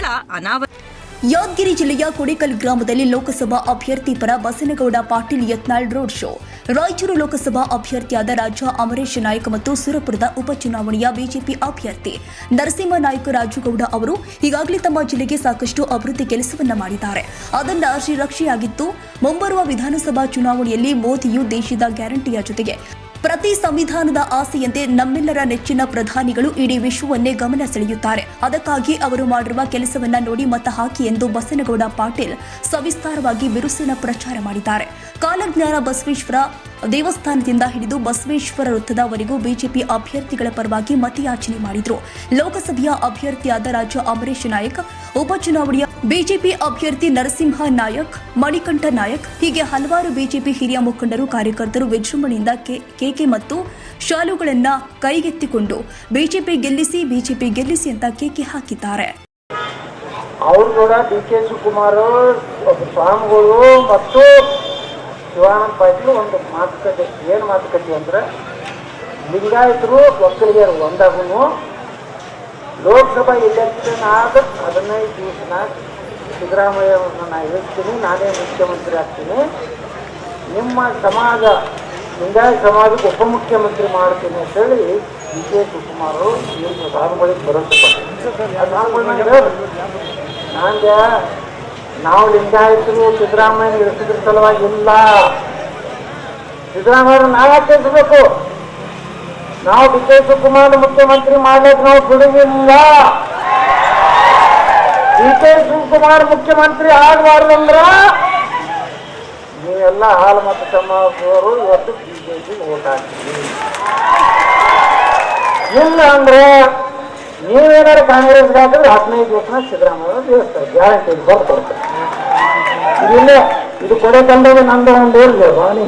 ಚುನಾವಣೆ ಯಾದಗಿರಿ ಜಿಲ್ಲೆಯ ಕುಡಿಕಲ್ ಗ್ರಾಮದಲ್ಲಿ ಲೋಕಸಭಾ ಅಭ್ಯರ್ಥಿ ಪರ ಬಸನಗೌಡ ಪಾಟೀಲ್ ಯತ್ನಾಳ್ ರೋಡ್ ಶೋ. ರಾಯಚೂರು ಲೋಕಸಭಾ ಅಭ್ಯರ್ಥಿಯಾದ ರಾಜ ಅಮರೇಶ್ ನಾಯಕ್ ಮತ್ತು ಸುರಪುರದ ಉಪಚುನಾವಣೆಯ ಬಿಜೆಪಿ ಅಭ್ಯರ್ಥಿ ನರಸಿಂಹ ನಾಯಕ ರಾಜುಗೌಡ ಅವರು ಈಗಾಗಲೇ ತಮ್ಮ ಜಿಲ್ಲೆಗೆ ಸಾಕಷ್ಟು ಅಭಿವೃದ್ಧಿ ಕೆಲಸವನ್ನ ಮಾಡಿದ್ದಾರೆ. ಅದನ್ನ ಶ್ರೀರಕ್ಷೆಯಾಗಿತ್ತು ಮುಂಬರುವ ವಿಧಾನಸಭಾ ಚುನಾವಣೆಯಲ್ಲಿ ಮೋದಿಯು ದೇಶದ ಗ್ಯಾರಂಟಿಯ ಜೊತೆಗೆ ಪ್ರತಿ ಸಂವಿಧಾನದ ಆಸೆಯಂತೆ ನಮ್ಮೆಲ್ಲರ ನೆಚ್ಚಿನ ಪ್ರಧಾನಿಗಳು ಇಡೀ ವಿಶ್ವವನ್ನೇ ಗಮನ ಸೆಳೆಯುತ್ತಾರೆ. ಅದಕ್ಕಾಗಿ ಅವರು ಮಾಡಿರುವ ಕೆಲಸವನ್ನ ನೋಡಿ ಮತ ಹಾಕಿ ಎಂದು ಬಸನಗೌಡ ಪಾಟೀಲ್ ಸವಿಸ್ತಾರವಾಗಿ ಬಿರುಸಿನ ಪ್ರಚಾರ ಮಾಡಿದ್ದಾರೆ. ಕಾಲಜ್ಞಾನ ಬಸವೇಶ್ವರ ದೇವಸ್ಥಾನದಿಂದ ಹಿಡಿದು ಬಸವೇಶ್ವರ ವೃತ್ತದವರೆಗೂ ಬಿಜೆಪಿ ಅಭ್ಯರ್ಥಿಗಳ ಪರವಾಗಿ ಮತಯಾಚನೆ ಮಾಡಿದ್ರು. ಲೋಕಸಭೆಯ ಅಭ್ಯರ್ಥಿಯಾದ ರಾಜ ಅಮರೇಶ್ ನಾಯಕ್, ಉಪಚುನಾವಣೆಯ ಬಿಜೆಪಿ ಅಭ್ಯರ್ಥಿ ನರಸಿಂಹ ನಾಯಕ್, ಮಣಿಕಂಠ ನಾಯಕ್, ಹೀಗೆ ಹಲವಾರು ಬಿಜೆಪಿ ಹಿರಿಯ ಮುಖಂಡರು, ಕಾರ್ಯಕರ್ತರು ವಿಜೃಂಭಣೆಯಿಂದ ಕೇಕೆ ಮತ್ತು ಶಾಲುಗಳನ್ನ ಕೈಗೆತ್ತಿಕೊಂಡು ಬಿಜೆಪಿ ಗೆಲ್ಲಿಸಿ ಬಿಜೆಪಿ ಗೆಲ್ಲಿಸಿ ಅಂತ ಕೇಕೆ ಹಾಕಿದ್ದಾರೆ. ಅವರು ಕೂಡ ಡಿ ಕೆ ಶಿವಕುಮಾರ್ ಸ್ವಾಮಿಗಳು ಮತ್ತು ಶಿವಾನಂದ ಪಾಟೀಲ್ ಒಂದು ಮಾತುಕತೆ, ಏನು ಮಾತುಕತೆ ಅಂದ್ರೆ, ಲಿಂಗಾಯತರು ಒಕ್ಕಲಿಗರು ಒಂದಾಗೂ ಲೋಕಸಭಾ ಇಲೆಕ್ಷನ್ ಆದ ಹದಿನೈದು ದಿವಸನಾಗ ಸಿದ್ದರಾಮಯ್ಯವನ್ನು ಅವ್ರನ್ನ ನಾ ಇಳಿಸ್ತೀನಿ ನಾನೇ ಮುಖ್ಯಮಂತ್ರಿ ಆಗ್ತೀನಿ. ನಿಮ್ಮ ಸಮಾಜ, ಲಿಂಗಾಯತ ಸಮಾಜಕ್ಕೆ ಉಪಮುಖ್ಯಮಂತ್ರಿ ಮಾಡ್ತೀನಿ ಅಂತೇಳಿ ಡಿ ಕೆ ಶಿವಕುಮಾರ್ ಏನು ಸಾಧುಗಳಿಗೆ ಭರವಸೆ ಕೊಟ್ಟರು ನಂಗೆ ನಾವು ಲಿಂಗಾಯತರು ಸಿದ್ದರಾಮಯ್ಯ ಇಳಿಸಿದ್ರ ಸಲುವಾಗಿ ಇಲ್ಲ. ಸಿದ್ದರಾಮಯ್ಯ ನಾವು ನಾವು ಡಿ ಕೆ ಶಿವಕುಮಾರ್ ಮುಖ್ಯಮಂತ್ರಿ ಮಾಡ್ಲಿಕ್ಕೆ ನಾವು ಬಿಡುವಿಲ್ಲ. ಡಿ ಕೆ ಶಿವಕುಮಾರ್ ಮುಖ್ಯಮಂತ್ರಿ ಆಗಬಾರ್ದಂದ್ರ ನೀವೆಲ್ಲ ಹಾಲು ಮತ್ತು ಸಮಾಜದವರು ಇವತ್ತು ಬಿಜೆಪಿ ಓಟ್ ಹಾಕ್ತೀವಿ ಇಲ್ಲ ಅಂದ್ರೆ ನೀವೇನಾದ್ರು ಕಾಂಗ್ರೆಸ್ ಹಾಕಿದ್ರೆ ಹದಿನೈದು ದಿವಸ ಸಿದ್ದರಾಮಯ್ಯ ದೇವಸ್ಥಾನ ಗ್ಯಾರಂಟಿ ಬರ್ದು ಕೊಡ್ತಾರೆ ಇದಿಲ್ಲ ಇದು ಕೊಡೆ ತಂಡದ ನಂದು ಒಂದು ಇರಲಿ ವಾಣಿ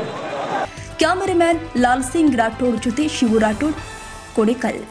ಕ್ಯಾಮರಾಮ್ಯಾನ್ ಲಾಲ್ ಸಿಂಗ್ ರಾಠೋಡ್ ಜೊತೆ ಶಿವು ರಾಠೋಡ್ ಕೊಡೆಕಲ್